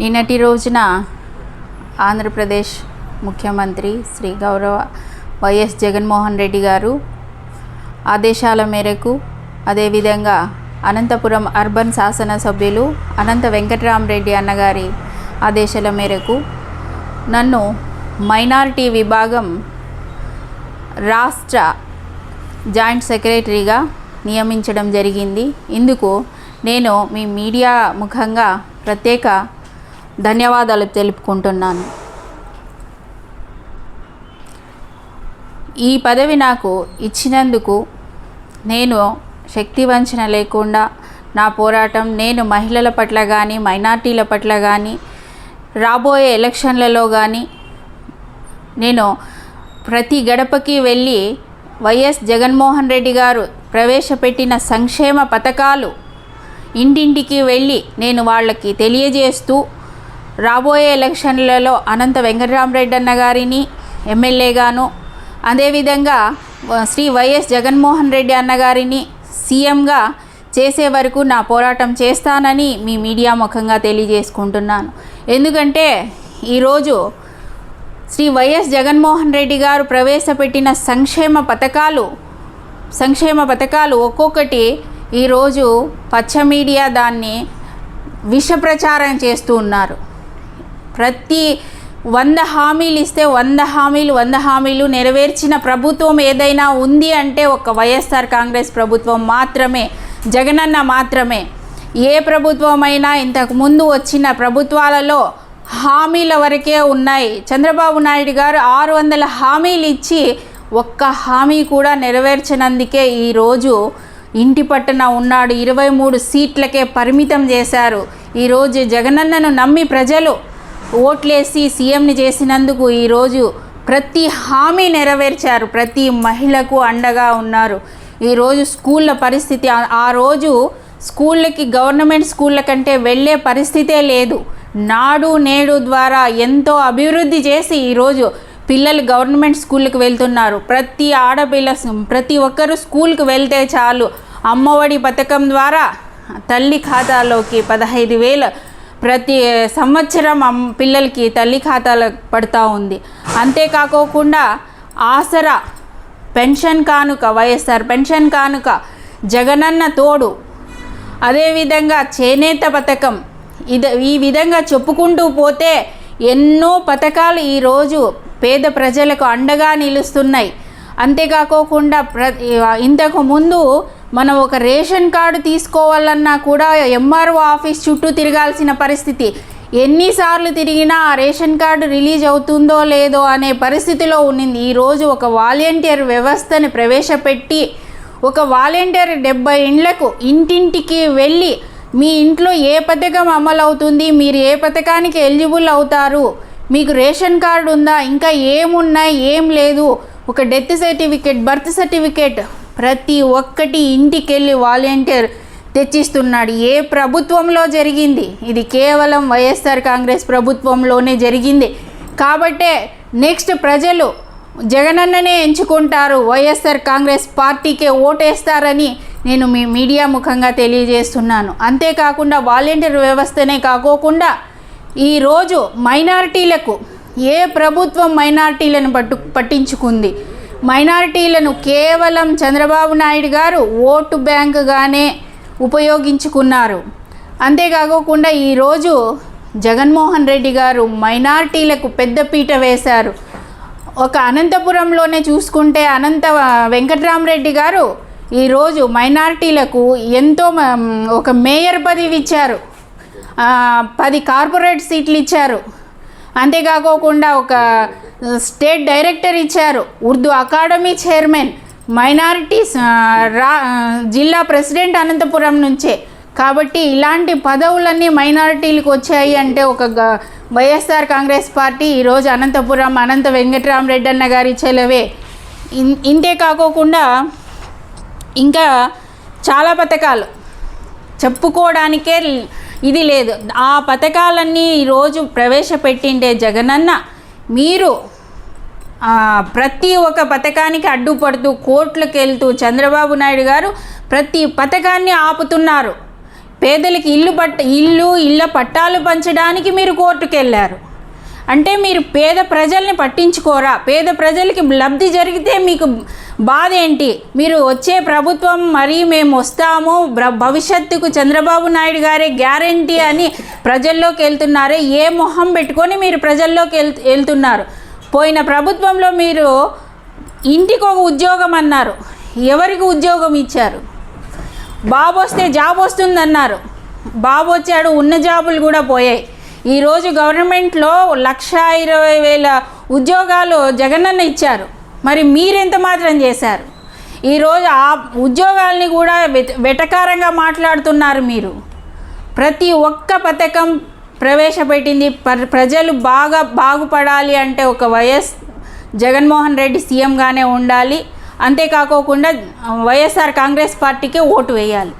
నిన్నటి రోజున ఆంధ్రప్రదేశ్ ముఖ్యమంత్రి శ్రీ గౌరవ వైఎస్ జగన్మోహన్ రెడ్డి గారు ఆదేశాల మేరకు అదేవిధంగా అనంతపురం అర్బన్ శాసనసభ్యులు అనంత వెంకట్రామరెడ్డి అన్నగారి ఆదేశాల మేరకు నన్ను మైనారిటీ విభాగం రాష్ట్ర జాయింట్ సెక్రటరీగా నియమించడం జరిగింది. ఇందుకు నేను మీ మీడియా ముఖంగా ప్రత్యేక ధన్యవాదాలు తెలుపుకుంటున్నాను. ఈ పదవి నాకు ఇచ్చినందుకు నేను శక్తి వంచన లేకుండా నా పోరాటం నేను మహిళల పట్ల కానీ మైనార్టీల పట్ల కానీ రాబోయే ఎలక్షన్లలో కానీ నేను ప్రతి గడపకి వెళ్ళి వైఎస్ జగన్మోహన్ రెడ్డి గారు ప్రవేశపెట్టిన సంక్షేమ పథకాలు ఇంటింటికి వెళ్ళి నేను వాళ్ళకి తెలియజేస్తూ రాబోయే ఎలక్షన్లలో అనంత వెంకటరామరెడ్డి అన్న గారిని ఎమ్మెల్యేగాను అదేవిధంగా శ్రీ వైఎస్ జగన్మోహన్ రెడ్డి అన్నగారిని సీఎంగా చేసే వరకు నా పోరాటం చేస్తానని మీ మీడియా ముఖంగా తెలియజేసుకుంటున్నాను. ఎందుకంటే ఈరోజు శ్రీ వైఎస్ జగన్మోహన్ రెడ్డి గారు ప్రవేశపెట్టిన సంక్షేమ పథకాలు సంక్షేమ పథకాలు ఒక్కొక్కటి ఈరోజు పచ్చ మీడియా దాన్ని విష ప్రచారం చేస్తూ ఉన్నారు. ప్రతి వంద హామీలు ఇస్తే వంద హామీలు వంద హామీలు నెరవేర్చిన ప్రభుత్వం ఏదైనా ఉంది అంటే ఒక వైఎస్ఆర్ కాంగ్రెస్ ప్రభుత్వం మాత్రమే జగనన్న మాత్రమే. ఏ ప్రభుత్వమైనా ఇంతకుముందు వచ్చిన ప్రభుత్వాలలో హామీల వరకే ఉన్నాయి. చంద్రబాబు నాయుడు గారు ఆరు వందల హామీలు ఇచ్చి ఒక్క హామీ కూడా నెరవేర్చనందుకే ఈరోజు ఇంటి పట్టున ఉన్నాడు. ఇరవై మూడు సీట్లకే పరిమితం చేశారు. ఈరోజు జగనన్నను నమ్మి ప్రజలు ఓట్లేసి సీఎంని చేసినందుకు ఈరోజు ప్రతి హామీ నెరవేర్చారు. ప్రతి మహిళకు అండగా ఉన్నారు. ఈరోజు స్కూళ్ళ పరిస్థితి ఆ- రోజు స్కూళ్ళకి గవర్నమెంట్ స్కూళ్ళ కంటే వెళ్ళే పరిస్థితే లేదు. నాడు నేడు ద్వారా ఎంతో అభివృద్ధి చేసి ఈరోజు పిల్లలు గవర్నమెంట్ స్కూళ్ళకి వెళ్తున్నారు. ప్రతి ఆడపిల్ల ప్రతి ఒక్కరూ స్కూల్కి వెళ్తే చాలు. అమ్మఒడి పథకం ద్వారా తల్లి ఖాతాలోకి పదహైదు వేలు ప్రతి సంవత్సరం పిల్లలకి తల్లి ఖాతాలో పడుతూ ఉంది. అంతేకాకోకుండా ఆసరా పెన్షన్ కానుక వైఎస్ఆర్ పెన్షన్ కానుక జగనన్న తోడు. అదేవిధంగా చేనేత పథకం ఇది ఈ విధంగా చెప్పుకుంటూ పోతే ఎన్నో పథకాలు ఈరోజు పేద ప్రజలకు అండగా నిలుస్తున్నాయి. అంతేకాకోకుండా ప్ర ఇంతకు ముందు మనం ఒక రేషన్ కార్డు తీసుకోవాలన్నా కూడా ఎంఆర్ఓ ఆఫీస్ చుట్టూ తిరగాల్సిన పరిస్థితి. ఎన్నిసార్లు తిరిగినా ఆ రేషన్ కార్డు రిలీజ్ అవుతుందో లేదో అనే పరిస్థితిలో ఉన్నింది. ఈరోజు ఒక వాలంటీర్ వ్యవస్థని ప్రవేశపెట్టి ఒక వాలంటీర్ డెబ్బై ఇండ్లకు ఇంటింటికి వెళ్ళి మీ ఇంట్లో ఏ పథకం అమలు అవుతుంది మీరు ఏ పథకానికి ఎలిజిబుల్ అవుతారు మీకు రేషన్ కార్డు ఉందా ఇంకా ఏమున్నాయి ఏం లేదు ఒక డెత్ సర్టిఫికేట్ బర్త్ సర్టిఫికేట్ ప్రతి ఒక్కటి ఇంటికెళ్ళి వాలంటీర్ తెచ్చిస్తున్నాడు. ఏ ప్రభుత్వంలో జరిగింది? ఇది కేవలం వైఎస్ఆర్ కాంగ్రెస్ ప్రభుత్వంలోనే జరిగింది. కాబట్టే నెక్స్ట్ ప్రజలు జగనన్ననే ఎంచుకుంటారు. వైఎస్ఆర్ కాంగ్రెస్ పార్టీకే ఓటేస్తారని నేను మీ మీడియా ముఖంగా తెలియజేస్తున్నాను. అంతేకాకుండా వాలంటీర్ వ్యవస్థనే కాకోకుండా ఈరోజు మైనారిటీలకు ఏ ప్రభుత్వం మైనారిటీలను పట్టు పట్టించుకుంది? మైనారిటీలను కేవలం చంద్రబాబు నాయుడు గారు ఓటు బ్యాంకుగానే ఉపయోగించుకున్నారు. అంతేకాకోకుండా ఈరోజు జగన్మోహన్ రెడ్డి గారు మైనారిటీలకు పెద్దపీట వేశారు. ఒక అనంతపురంలోనే చూసుకుంటే అనంత వెంకట్రామరెడ్డి గారు ఈరోజు మైనారిటీలకు ఎంతో మ- ఒక మేయర్ పదవి ఇచ్చారు పది కార్పొరేట్ సీట్లు ఇచ్చారు అంతేకాకోకుండా ఒక స్టేట్ డైరెక్టర్ ఇచ్చారు. ఉర్దూ అకాడమీ చైర్మన్ మైనారిటీస్ రా జిల్లా ప్రెసిడెంట్ అనంతపురం నుంచే. కాబట్టి ఇలాంటి పదవులన్నీ మైనారిటీలకు వచ్చాయి అంటే ఒక వైఎస్ఆర్ కాంగ్రెస్ పార్టీ ఈరోజు అనంతపురం అనంత వెంకటరామరెడ్డి అన్న గారి చెలవే. ఇన్- ఇంతే కాకోకుండా ఇంకా చాలా పథకాలు. చెప్పుకోవడానికే ఇది లేదు. ఆ పథకాలన్నీ ఈరోజు ప్రవేశపెట్టిండే జగనన్న మీరు ప్రతి ఒక్క పథకానికి అడ్డుపడుతూ కోర్టులకు వెళ్తూ చంద్రబాబు నాయుడు గారు ప్రతి పథకాన్ని ఆపుతున్నారు. పేదలకి ఇల్లు పట్ట ఇల్లు ఇళ్ళ పట్టాలు పంచడానికి మీరు కోర్టుకు వెళ్ళారు అంటే మీరు పేద ప్రజల్ని పట్టించుకోరా? పేద ప్రజలకి లబ్ధి జరిగితే మీకు బాధ ఏంటి? మీరు వచ్చే ప్రభుత్వం మరి మేము వస్తాము భవిష్యత్తుకు చంద్రబాబు నాయుడు గారే గ్యారంటీ అని ప్రజల్లోకి వెళ్తున్నారే ఏ మొహం పెట్టుకొని మీరు ప్రజల్లోకి వెళ్ వెళ్తున్నారు? పోయిన ప్రభుత్వంలో మీరు ఇంటికి ఒక ఉద్యోగం అన్నారు. ఎవరికి ఉద్యోగం ఇచ్చారు? బాబు వస్తే జాబ్ వస్తుందన్నారు. బాబు వచ్చాడు ఉన్న జాబులు కూడా పోయాయి. ఈరోజు గవర్నమెంట్లో లక్ష ఇరవై వేల ఉద్యోగాలు జగనన్న ఇచ్చారు. మరి మీరెంత మాత్రం చేశారు? ఈరోజు ఆ ఉద్యోగాల్ని కూడా వెటకారంగా మాట్లాడుతున్నారు మీరు. ప్రతి ఒక్క పథకం ప్రవేశపెట్టింది. ప్ర- ప్రజలు బాగా బాగుపడాలి అంటే ఒక వైఎస్ జగన్మోహన్ రెడ్డి సీఎంగానే ఉండాలి. అంతేకాకోకుండా వైఎస్ఆర్ కాంగ్రెస్ పార్టీకే ఓటు వేయాలి.